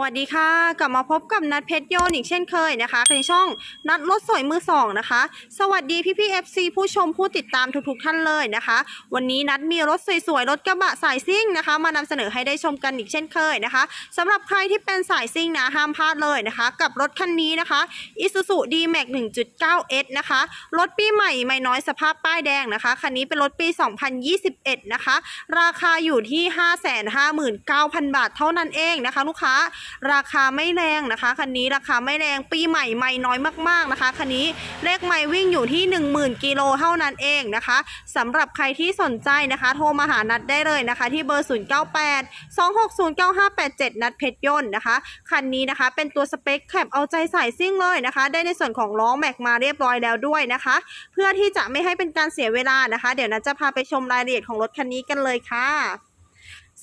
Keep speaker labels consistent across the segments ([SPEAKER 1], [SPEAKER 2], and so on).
[SPEAKER 1] สวัสดีค่ะ กลับมาพบกับนัดเพชรโยนอีกเช่นเคยนะคะในช่องนัดรถสวยมือสองนะคะ สวัสดีพี่พี่ๆ FC ผู้ชมผู้ติดตามทุกๆท่านเลยนะคะ วันนี้นัดมีรถสวยๆรถกระบะสายซิ่งนะคะ มานำเสนอให้ได้ชมกันอีกเช่นเคยนะคะสำหรับใครที่เป็นสายซิ่งนะห้ามพลาดเลยนะคะ กับรถคันนี้นะคะอ Isuzu D-Max 1.9S นะคะรถปีใหม่ไม่น้อยสภาพป้ายแดงนะคะคันนี้เป็นรถปี 2021 นะคะ ราคาอยู่ที่ 559,000 บาทเท่านั้นเองนะคะ ลูกค้าราคาไม่แรงนะคะคันนี้ราคาไม่แรงปีใหม่ไม่น้อยมากๆนะคะคันนี้เลขไม่วิ่งอยู่ที่ 10,000กิโลเท่านั้นเองนะคะสำหรับใครที่สนใจนะคะ โทรมาหานัดได้เลยนะคะ ที่เบอร์ 098 2609587 นัดเพชรยนต์นะคะคันนี้นะคะ เป็นตัวสเปคแคปเอาใจใส่ซิ่งเลยนะคะ ได้ในส่วนของล้อแม็กมาเรียบร้อยแล้วด้วยนะคะ เพื่อที่จะไม่ให้เป็นการเสียเวลานะคะ เดี๋ยวนัดจะพาไปชมรายละเอียดของรถคันนี้กันเลยค่ะ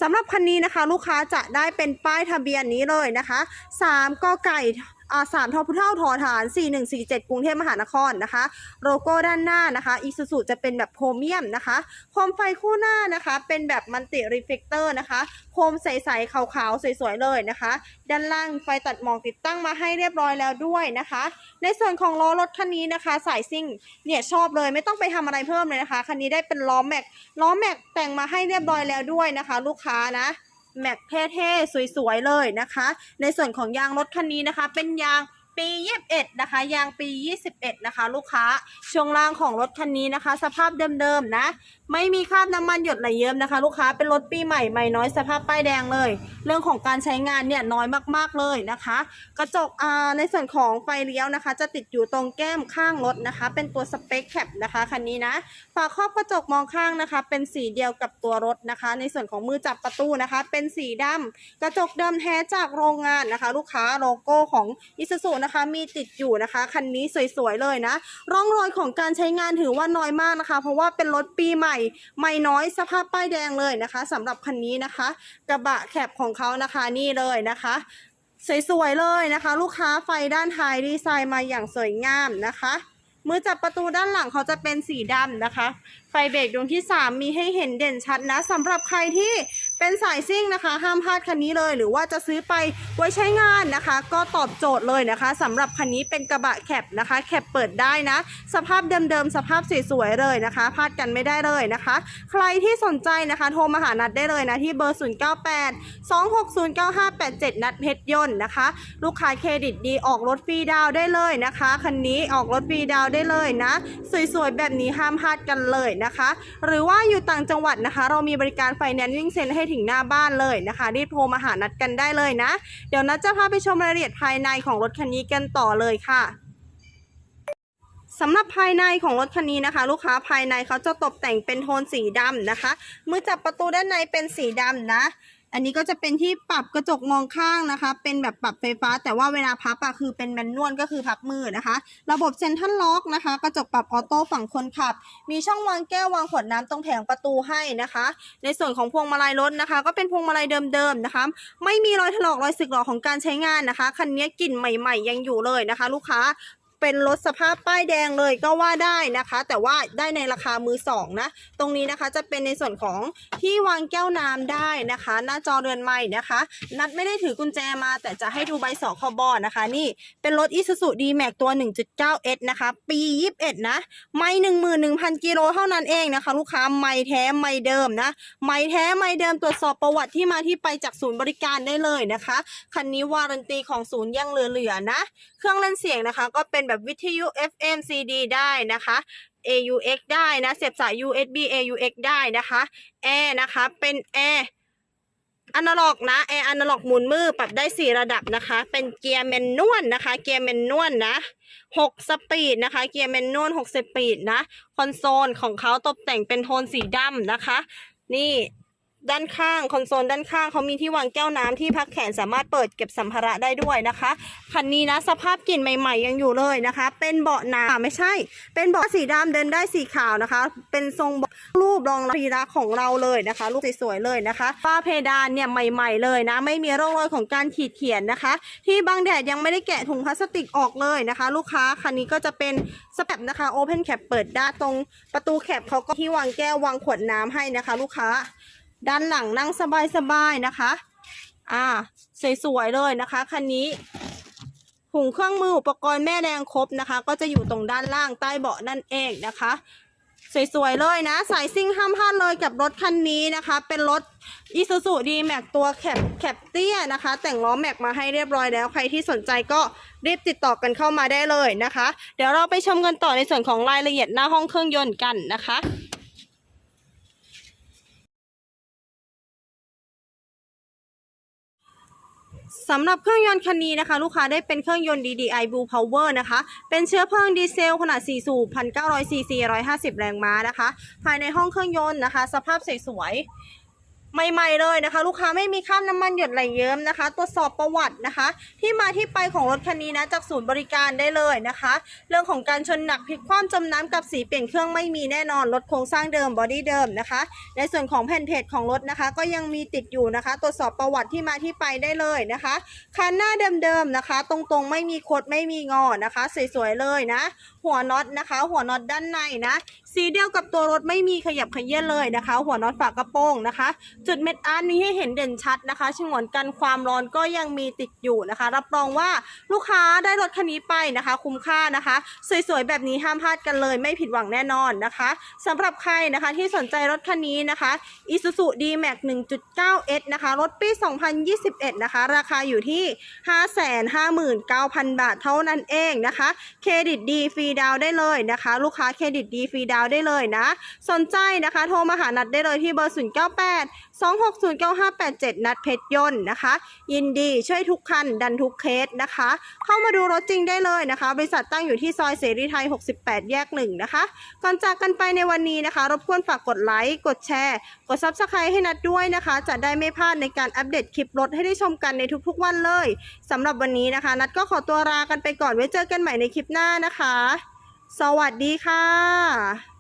[SPEAKER 1] สำหรับคันนี้นะคะ ลูกค้าจะได้เป็นป้ายทะเบียนนี้เลยนะคะ3กไก่ สามทอพุเท่าทอฐาน 4147 กรุงเทพมหานครนะคะ โลโก้ด้านหน้านะคะอีซูซูจะเป็นแบบโครเมียมนะคะโคมไฟคู่หน้านะคะ เป็นแบบมันติรีเฟกเตอร์นะคะโคมใสๆขาวๆ สวย ๆ เลยนะคะ ด้านล่างไฟตัดหมอกติดตั้งมาให้เรียบร้อยแล้วด้วยนะคะ ในส่วนของล้อรถคันนี้นะคะ สายซิ่งเนี่ยชอบเลยไม่ต้องไปทำอะไรเพิ่มเลยนะคะคันนี้ได้เป็นล้อแม็กล้อแม็กแต่งมาให้เรียบร้อยแล้วด้วยนะคะ ลูกค้านะ แม็กเท่ๆสวยๆเลยนะคะ ในส่วนของยางรถคันนี้นะคะ เป็นยาง ปี 21 นะคะ ยางปี 21 นะคะ ลูกค้า ช่วงล่างของรถคันนี้นะคะ สภาพเดิมๆนะ ไม่มีคราบน้ำมันหยดไหลเยิ้มนะคะ ลูกค้า เป็นรถปีใหม่ใหม่น้อยสภาพป้ายแดงเลย เรื่องของการใช้งานเนี่ยน้อยมากๆเลยนะคะ กระจกในส่วนของไฟเลี้ยวนะคะ จะติดอยู่ตรงแก้มข้างรถนะคะ เป็นตัวสเปคแคปนะคะคันนี้นะ ฝาครอบกระจกมองข้างนะคะ เป็นสีเดียวกับตัวรถนะคะ ในส่วนของมือจับประตูนะคะ เป็นสีดำกระจกเดิมแท้จากโรงงานนะคะ ลูกค้าโลโก้ของอิซูซุนะคะ มีติดอยู่นะคะ คันนี้สวยๆเลยนะ ร่องรอยของการใช้งานถือว่าน้อยมากนะคะ เพราะว่าเป็นรถปีใหม่ ไม่น้อยสภาพป้ายแดงเลยนะคะสำหรับคันนี้นะคะ กระบะแคปของเขานะคะนี่เลยนะคะสวยๆเลยนะคะ ลูกค้าไฟด้านท้ายดีไซน์มาอย่างสวยงามนะคะมือจับประตูด้านหลังเขาจะเป็นสีดำนะคะ ไฟเบรกดวงที่ 3 มีให้เห็นเด่นชัดนะสำหรับใครที่ เป็นสายซิ่งนะคะ ห้ามพลาดคันนี้เลย หรือว่าจะซื้อไปไว้ใช้งานนะคะ ก็ตอบโจทย์เลยนะคะสำหรับคันนี้เป็นกระบะแคปนะคะแคปเปิดได้นะ สภาพเดิมๆสภาพสวยๆเลยนะคะพลาดกันไม่ได้เลยนะคะ ใครที่สนใจนะคะโทรมาหานัดได้เลยนะที่เบอร์ 098 2609587 นัดเพชรยนต์นะคะ ลูกค้าเครดิตดีออกรถฟรีดาวได้เลยนะคะคันนี้ออกรถฟรีดาวได้เลยนะ สวยๆแบบนี้ห้ามพลาดกันเลยนะคะ หรือว่าอยู่ต่างจังหวัดนะคะ เรามีบริการไฟแนนซ์วิ่งเซ็นให้ถึงหน้าบ้านเลยนะคะรีบโทรมาหานัดกันได้เลยนะ เดี๋ยวนัดจะพาไปชมรายละเอียดภายในของรถคันนี้กันต่อเลยค่ะสำหรับภายในของรถคันนี้นะคะ ลูกค้าภายในเขาจะตกแต่งเป็นโทนสีดำนะคะ มือจับประตูด้านในเป็นสีดำนะ อันนี้ก็จะเป็นที่ปรับกระจกมองข้างนะคะ เป็นแบบปรับไฟฟ้า แต่ว่าเวลาพับอะคือเป็นแมนนวลก็คือพับมือนะคะ ระบบเซ็นทรัลล็อกนะคะ กระจกปรับออโต้ฝั่งคนขับ มีช่องวางแก้ววางขวดน้ำตรงแผงประตูให้นะคะ ในส่วนของพวงมาลัยรถนะคะ ก็เป็นพวงมาลัยเดิมๆนะคะ ไม่มีรอยถลอกรอยสึกหรอกของการใช้งานนะคะ คันนี้กลิ่นใหม่ ๆ ยังอยู่เลยนะคะ ลูกค้า เป็นรถสภาพป้ายแดงเลยก็ว่าได้นะคะ แต่ว่าได้ในราคามือสองนะ ตรงนี้นะคะจะเป็นในส่วนของที่วางแก้วน้ำได้นะคะ หน้าจอเรือนใหม่นะคะ นัดไม่ได้ถือกุญแจมา แต่จะให้ดูใบสอคอบอนะคะ นี่เป็นรถ Isuzu D-Max ตัว 1.9S นะคะ ปี 21 นะ ไม่11,000 กิโลเท่านั้นเองนะคะ ลูกค้าไม่แท้ไม่เดิมนะ ไม่แท้ไม่เดิมตรวจสอบประวัติที่มาที่ไปจากศูนย์บริการได้เลยนะคะคันนี้วารันตีของศูนย์ยังเหลือๆนะ เครื่องเล่นเสียงนะคะ ก็เป็นแบบวิทยุ FM CD ได้นะคะ AUX ได้นะ เสียบสาย USB AUX ได้นะคะแอร์นะคะ เป็นแอร์อนาล็อกนะแอร์อนาล็อกหมุนมือปรับได้ 4 ระดับนะคะ เป็นเกียร์แมนนวลนะคะ เกียร์แมนนวลนะ6สปีดนะคะ เกียร์แมนนวล6สปีดนะ คอนโซลของเขาตกแต่งเป็นโทนสีดำนะคะ นี่ ด้านข้างคอนโซลด้านข้างเขามีที่วางแก้วน้ำที่พักแขนสามารถเปิดเก็บสัมภาระได้ด้วยนะคะคันนี้นะสภาพกลิ่นใหม่ ๆ ยังอยู่เลยนะคะ เป็นเบาะหนาไม่ใช่ เป็นเบาะสีดำเดินได้สีขาวนะคะ เป็นทรงรูปรองรีระของเราเลยนะคะรูปสวยๆเลยนะคะฝ้าเพดานเนี่ยใหม่ ๆ เลยนะ ไม่มีร่องรอยของการขีดเขียนนะคะ ที่บางแดดยังไม่ได้แกะถุงพลาสติกออกเลยนะคะ ลูกค้าคันนี้ก็จะเป็นสแปบนะคะโอเพนแคปเปิดได้ตรงประตูแคปเขาก็ที่วางแก้ววางขวดน้ำให้นะคะ ลูกค้า ด้านหลังนั่งสบายๆนะคะ อ่า สวยๆเลยนะคะคันนี้ถุงเครื่องมืออุปกรณ์แม่แรงครบนะคะ ก็จะอยู่ตรงด้านล่างใต้เบาะนั่นเองนะคะ สวยๆเลยนะ สายซิ่งห้ามพลาดเลยกับรถคันนี้นะคะ เป็นรถ i s u z u d m a x ตัวแคปแคปเตี้ยนะคะ แต่งล้อแม็กมาให้เรียบร้อยแล้ว ใครที่สนใจก็รีบติดต่อกันเข้ามาได้เลยนะคะ เดี๋ยวเราไปชมกันต่อในส่วนของรายละเอียดหน้าห้องเครื่องยนต์กันนะคะ สำหรับเครื่องยนต์คันนี้นะคะ ลูกค้าได้เป็นเครื่องยนต์ DDI Blue Power นะคะ เป็นเชื้อเพลิงดีเซลขนาด 4 สูบ 1,900cc 150 แรงม้านะคะ ภายในห้องเครื่องยนต์นะคะ สภาพสวยๆ ใหม่ๆเลยนะคะ ลูกค้าไม่มีคราบน้ำมันหยดไหลเยิ้มนะคะ ตรวจสอบประวัตินะคะ ที่มาที่ไปของรถคันนี้นะจากศูนย์บริการได้เลยนะคะ เรื่องของการชนหนักพลิกคว่ำจมน้ำกับสีเปลี่ยนเครื่องไม่มีแน่นอนรถโครงสร้างเดิมบอดี้เดิมนะคะ ในส่วนของแผ่นเพจของรถนะคะ ก็ยังมีติดอยู่นะคะ ตรวจสอบประวัติที่มาที่ไปได้เลยนะคะคันหน้าเดิมๆนะคะ ตรงๆไม่มีคดไม่มีงอนะคะ สวยๆเลยนะ หัวน็อตนะคะ หัวน็อตด้านในนะ สีเดียวกับตัวรถไม่มีขยับขยื่อนเลยนะคะ หัวน็อตฝากระโปรงนะคะ จุดเม็ดอาร์ตนี้ให้เห็นเด่นชัดนะคะฉงวนกันความร้อนก็ยังมีติดอยู่นะคะ รับรองว่าลูกค้าได้รถคันนี้ไปนะคะ คุ้มค่านะคะ สวยๆแบบนี้ห้ามพลาดกันเลย ไม่ผิดหวังแน่นอนนะคะสำหรับใครนะคะที่สนใจรถคันนี้นะคะ Isuzu D-Max 1.9S นะคะ รถปี 2021 นะคะ ราคาอยู่ที่ 559,000 บาทเท่านั้นเองนะคะ เครดิตดีฟรีดาวได้เลยนะคะ ลูกค้าเครดิตดีฟรีดาวน์ได้เลยนะ สนใจนะคะ โทรมาหานัดได้เลยที่เบอร์ 098 2609587 นัดเพชรยนต์นะคะ ยินดีช่วยทุกคัน ดันทุกเคสนะคะ เข้ามาดูรถจริงได้เลยนะคะ บริษัทตั้งอยู่ที่ซอยเสรีไทย 68 แยกหนึ่งนะคะ ก่อนจากกันไปในวันนี้นะคะ รบกวนฝากกดไลค์กดแชร์ กด Subscribe ให้นัดด้วยนะคะ จะได้ไม่พลาดในการอัปเดตคลิปรถให้ได้ชมกันในทุกๆวันเลยสำหรับวันนี้นะคะ นัดก็ขอตัวลากันไปก่อนไว้เจอกันใหม่ในคลิปหน้านะคะ สวัสดีค่ะ